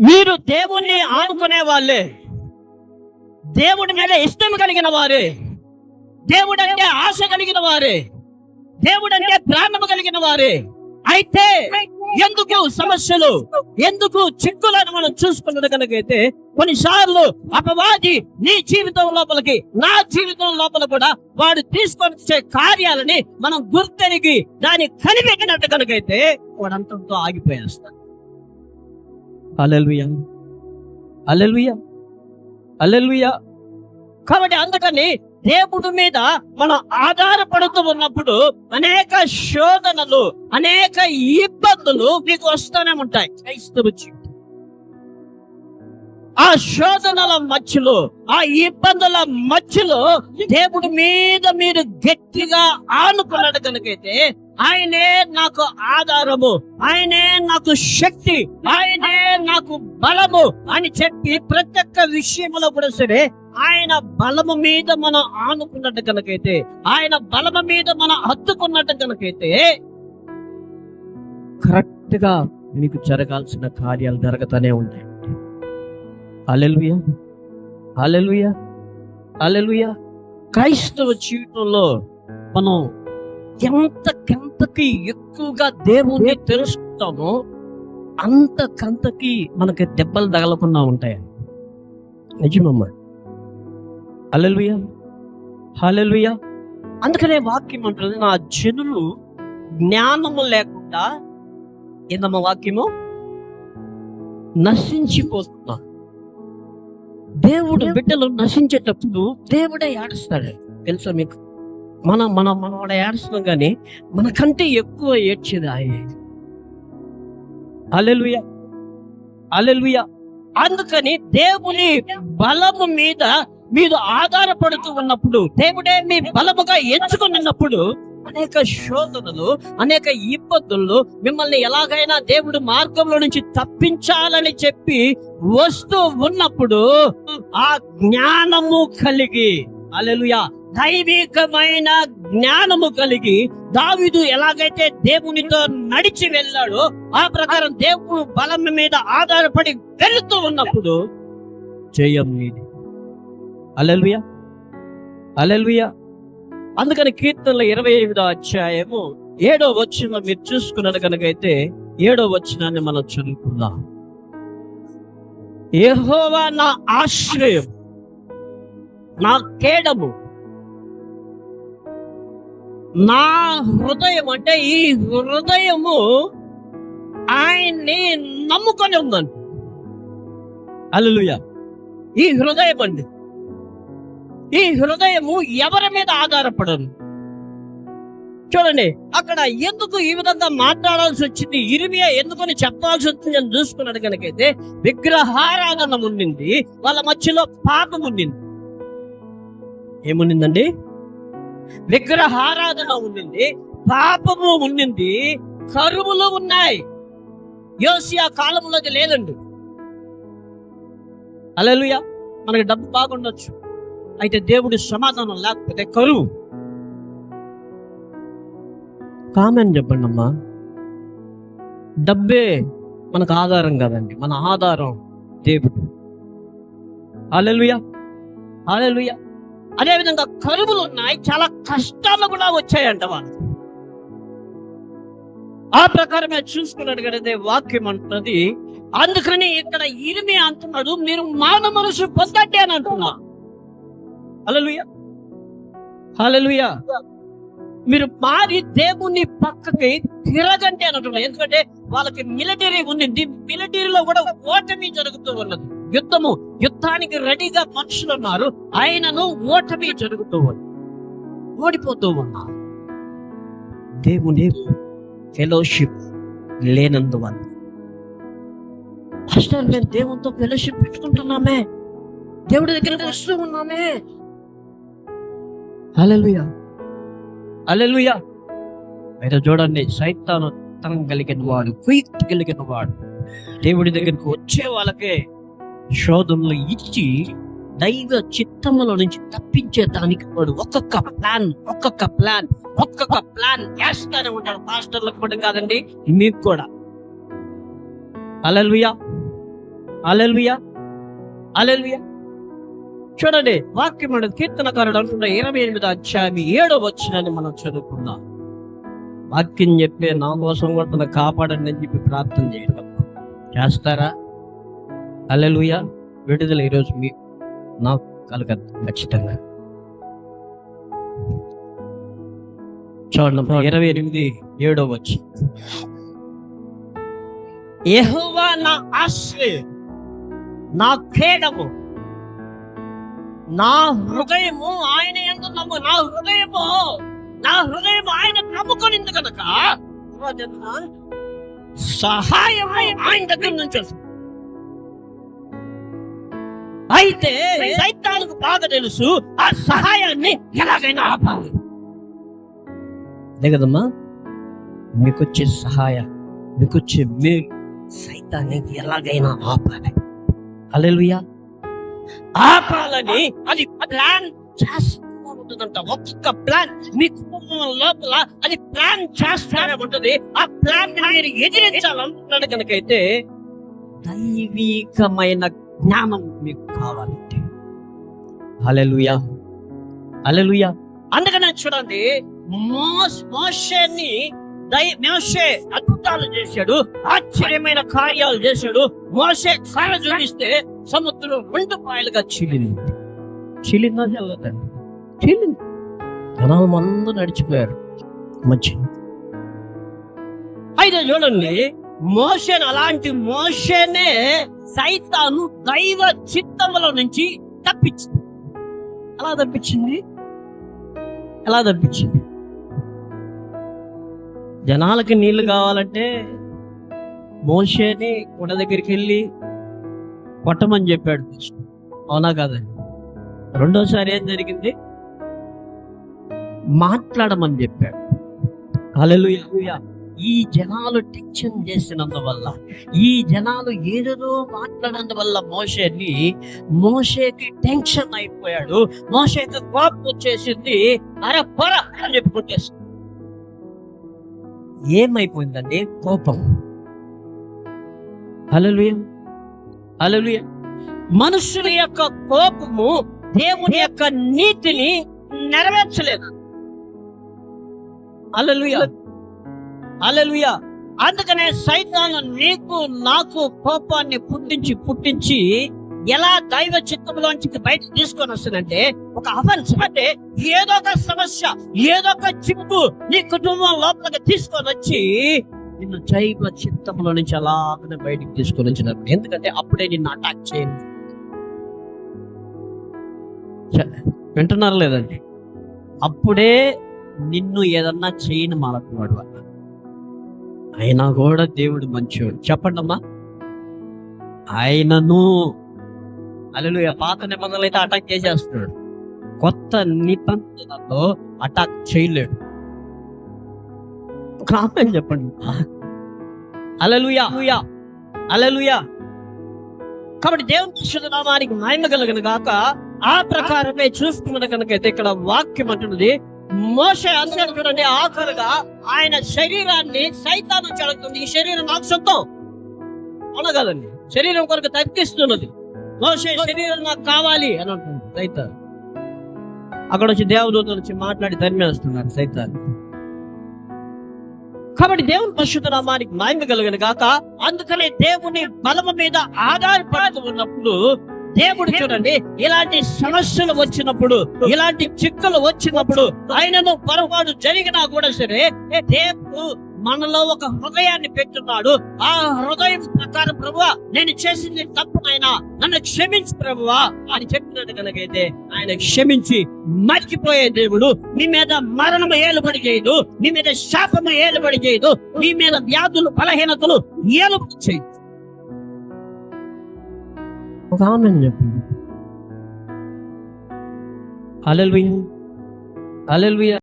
మీరు దేవుణ్ణి ఆనుకునే వాళ్ళే. దేవుడి మీద ఇష్టం కలిగిన వారే. దేవుడు అంటే ఆశ కలిగిన వారే. దేవుడు అంటే ప్రాణము కలిగిన వారే. అయితే ఎందుకు సమస్యలు? ఎందుకు చిక్కులను మనం చూసుకున్నది కనుకైతే కొన్నిసార్లు అపవాది నీ జీవితం లోపలికి నా జీవితం లోపల కూడా వాడు తీసుకొని వచ్చే కార్యాలని మనం గుర్తెరిగి దాన్ని కనిపెట్టినట్టు కనుకైతే వాడంతంతో ఆగిపోయేస్తాడు. అలెలుయ అలెలుయ అలెలుయ కాబట్టి అందుకని దేవుడి మీద మనం ఆధారపడుతూ ఉన్నప్పుడు అనేక శోధనలు అనేక ఇబ్బందులు మీకు వస్తూనే ఉంటాయి. క్రైస్తవ జీవితం. ఆ శోధనల మధ్యలో ఆ ఇబ్బందుల మధ్యలో దేవుడి మీద మీరు గట్టిగా ఆనుకున్నాడు కనుకైతే ఆయనే నాకు ఆధారము ఆయనే నాకు శక్తి ఆయనే నాకు బలము అని చెప్పి ప్రతి ఒక్క విషయంలో కూడా సరే ఆయన బలము మీద మనం ఆనుకున్నట్టు కనుకైతే ఆయన బలము మీద మనం హత్తుకున్నట్టు కనుకైతే కరెక్ట్గా మీకు జరగాల్సిన కార్యాలు జరుగుతూనే ఉంటాయి అలెలుయ అలెలుయ అలెలుయ క్రైస్తవ జీవితంలో మనం ఎంతకంతకి ఎక్కువగా దేవుణ్ణి తెలుసుకుంటామో అంతకంతకి మనకి దెబ్బలు తగలకుండా ఉంటాయని నిజమమ్మా. హల్లెలూయా హల్లెలూయా అందుకనే వాక్యం అంటుంది నా జనులు జ్ఞానము లేకుండా ఏందమ్మ వాక్యము నశించిపోతున్నారు. దేవుడు బిడ్డలు నశించేటప్పుడు దేవుడే ఏడుస్తాడు. తెలుసా మీకు? మన మన మనవాడ ఏడుస్తున్నాం కానీ మనకంటే ఎక్కువ ఏడ్చేది ఆయనే. అలెలుయ అలెలుయ అందుకని దేవుని బలము మీద మీరు ఆధారపడుతూ ఉన్నప్పుడు దేవుడే మీ బలముగా ఎంచుకున్నప్పుడు అనేక శోధనలు అనేక ఇబ్బందులు మిమ్మల్ని ఎలాగైనా దేవుడు మార్గంలో నుంచి తప్పించాలని చెప్పి వస్తూ ఉన్నప్పుడు ఆ జ్ఞానము కలిగి అలెలుయా దైవికమైన జ్ఞానము కలిగి దావిదు ఎలాగైతే దేవునితో నడిచి వెళ్ళాడో ఆ ప్రకారం దేవుడు బలం మీద ఆధారపడి వెళుతూ ఉన్నప్పుడు చేయం నీది. అలెలుయా అలెలుయా అందుకని కీర్తనల ఇరవై ఐదో అధ్యాయము ఏడో వచ్చిన మీరు చూసుకున్నారు కనుకైతే ఏడో వచ్చినాన్ని మనం చదువుకుందాం. యెహోవా నా ఆశ్రయం నా కేడము. నా హృదయం అంటే ఈ హృదయము ఆయన్ని నమ్ముకొని ఉందండి అల్లుయ ఈ హృదయం అండి ఈ హృదయము ఎవరి మీద ఆధారపడదు? చూడండి అక్కడ ఎందుకు ఈ విధంగా మాట్లాడాల్సి వచ్చింది? ఇరిమియా ఎందుకని చెప్పాల్సి వచ్చింది అని చూసుకున్నాడు కనుకైతే విగ్రహారాధన ఉండింది వాళ్ళ మధ్యలో పాపం ఉండింది ఏముండిందండి విగ్రహారాధన ఉండింది పాపము ఉండింది కరువులు ఉన్నాయి. యోసియా కాలంలోకి లేదండి. అలెలుయా మనకి డబ్బు బాగుండొచ్చు. అయితే దేవుడి సమాధానం లేకపోతే కరువు. కామెంట్ చెప్పండి అమ్మా. డబ్బే మనకు ఆధారం కదండి మన ఆధారం దేవుడు. అలెలుయా అదే అదేవిధంగా కరువులు ఉన్నాయి చాలా కష్టాలు కూడా వచ్చాయంట వాళ్ళు ఆ ప్రకారమే చూసుకున్నాడు కడితే వాక్యం అంటున్నది. అందుకని ఇక్కడ ఇరిమి అంటున్నాడు మీరు మానవ మనసు పొందండి అని అంటున్నా హల్లెలూయా. హలలుయ మీరు మారి దేవుని పక్కకి తిరగండి అన్నట్టు ఎందుకంటే వాళ్ళకి మిలిటరీ ఉంది. మిలిటరీలో కూడా ఓటమి జరుగుతూ ఉన్నది. యుద్ధము యుద్ధానికి రెడీగా మనుషులు ఉన్నారు. ఆయనను ఓటమి జరుగుతూ ఉంది. ఓడిపోతూ ఉన్నారు. దేవుని ఫెలోషిప్ లేనందువల్ల. పాస్టర్ మేము దేవునితో ఫెలోషిప్ పెట్టుకుంటున్నామే. దేవుడి దగ్గరకు వస్తూ ఉన్నామే. అలెలుయా అలెలుయా అయితే చూడండి సైతాను తనం కలిగిన వాడు కుయిట్ కలిగిన వాడు. దేవుడి దగ్గరికి వచ్చే వాళ్ళకే శోధనలు ఇచ్చి దైవ చిత్తముల నుంచి తప్పించే దానికి వాడు ఒక్కొక్క ప్లాన్ ఒక్కొక్క ప్లాన్ ఒక్కొక్క ప్లాన్ వేస్తానే ఉంటాడు. పాస్టర్లకు కూడా కాదండి మీకు కూడా. అలలుయా అలెలుయా అలెలుయా చూడండి వాక్యం అనేది కీర్తనకారుడు అంటున్న ఇరవై ఎనిమిది అధ్యాయం ఏడో వచ్చినని మనం చదువుకుందాం. వాక్యం చెప్పే నా కోసం కూడా తన కాపాడండి అని చెప్పి ప్రార్థన చేయడం చేస్తారా? అల్లెలుయ విడుదల ఈరోజు మీ నాకు కలగదు ఖచ్చితంగా. చూడండి ఇరవై ఎనిమిది ఏడో వచ్చి యెహోవా నా ఆశ్రయం నా ఖేడము నా హృదయము ఆయన ఎందు నమ్ము. నా హృదయము నా హృదయం ఆయన నమ్ముకొనింది కనుక సహాయం ఆయన దగ్గర నుంచి. అయితే సైతానికి బాగా తెలుసు ఆ సహాయాన్ని ఎలాగైనా ఆపాలి. అదే కదమ్మా మీకొచ్చే సహాయం మీకొచ్చే మేలు సైతాన్ని ఎలాగైనా ఆపాలి. అలెలుయా ఆపాలని అది ప్లాన్ చేస్తూ ఉంటుందంట. ఒక్కొక్క ప్లాన్ మీ కుటుంబం లోపల అది ప్లాన్ చేస్తానే ఉంటుంది. ఆ ప్లాన్ మీరు ఎదిరించాలనుకున్నాడు కనుకైతే దైవికమైన జ్ఞానం మీకు కావాలంటే. అలెలుయా అలెలుయా అందుకనే చూడండి మోస్ మోషని దై మోషే అద్భుతాలు చేశాడు ఆశ్చర్యమైన కార్యాలు చేశాడు మోసే కళ చూపిస్తే సముద్రం రెండు పాయలుగా చీలింది చీలిందా చల్లదండి చీలింది జనాలు మందు నడిచిపోయారు. మంచి అయితే చూడండి మోషన్ అలాంటి మోషనే సైతాను దైవ చిత్తములో నుంచి తప్పించింది. ఎలా తప్పించింది? ఎలా తప్పించింది? జనాలకి నీళ్ళు కావాలంటే మోషేని కొండ దగ్గరికి వెళ్ళి కొట్టమని చెప్పాడు అవునా కాదండి రెండోసారి ఏం జరిగింది? మాట్లాడమని చెప్పాడు. కలలు ఈ జనాలు టెన్షన్ చేసినందువల్ల ఈ జనాలు ఏదేదో మాట్లాడినందువల్ల మోషేని మోషేకి టెన్షన్ అయిపోయాడు. మోషేకి కోపం వచ్చేసింది. అరే పొర అని చెప్పి కొట్టేసి ఏమైపోయిందండి? కోపం. హల్లెలూయా. హల్లెలూయా. మనుషుల యొక్క కోపము దేవుని యొక్క నీతిని నెరవేర్చలేదు. హల్లెలూయా. హల్లెలూయా. అందుకనే సైతాను నీకు నాకు కోపాన్ని పుట్టించి పుట్టించి ఎలా దైవ చిత్తంలోంచి బయట తీసుకొని వస్తుందంటే ఒక అఫెన్స్ అంటే ఏదో ఒక సమస్య ఏదో ఒక చిక్కు నీ కుటుంబం లోపలికి తీసుకొని వచ్చి నిన్ను జైవ చిత్తంలో నుంచి అలాగనే బయటికి తీసుకొని వచ్చినారు. ఎందుకంటే అప్పుడే నిన్ను అటాక్ చేయండి వింటున్నారు లేదండి? అప్పుడే నిన్ను ఏదన్నా చేయని మాలకున్నాడు వాడు. అయినా కూడా దేవుడు మంచివాడు. చెప్పండి అమ్మా. ఆయనను అల్లు పాత నిబంధనలు అయితే అటాక్ చేసేస్తున్నాడు. కొత్త నిబంధనలో అటాక్ చేయలేడు. ఒక ఆమెను చెప్పండి. అలలుయా అలలుయా కాబట్టి దేవుని పరిశుద్ధ నామానికి మహిమ కలగను గాక. ఆ ప్రకారమే చూసుకున్న కనుకైతే ఇక్కడ వాక్యం అంటున్నది మోస అందుకని చూడండి ఆఖరుగా ఆయన శరీరాన్ని సైతాను చెడుతుంది ఈ శరీరం నాకు సొంతం. అనగలండి శరీరం కొరకు తగ్గిస్తున్నది మోసే శరీరం నాకు కావాలి అని అంటుంది సైతాన్. అక్కడ వచ్చి దేవదూతలు వచ్చి మాట్లాడి తరిమేస్తున్నారు సైతాన్ని కాబట్టి దేవుని పరిశుద్ధ నామానికి మహిమ కలగను గాక. అందుకనే దేవుని బలము మీద ఆధారపడుతూ ఉన్నప్పుడు దేవుడు చూడండి ఇలాంటి సమస్యలు వచ్చినప్పుడు ఇలాంటి చిక్కులు వచ్చినప్పుడు ఆయనను పొరపాటు జరిగినా కూడా సరే దేవుడు మనలో ఒక హృదయాన్ని పెట్టున్నాడు. ఆ హృదయం ప్రకారం ప్రభువా నేను చేసింది తప్పునైనా నన్ను క్షమించు ప్రభువా అని చెప్పినట్టు కనుకైతే ఆయన క్షమించి మర్చిపోయే దేవుడు. మీ మీద మరణము ఏలుబడి చేయదు. మీ మీద శాపము ఏలుబడి చేయదు. మీ మీద వ్యాధులు బలహీనతలు ఏలుబడి చేయదు. ఒక ఆమె చెప్పింది అలెల్వి అలెల్వి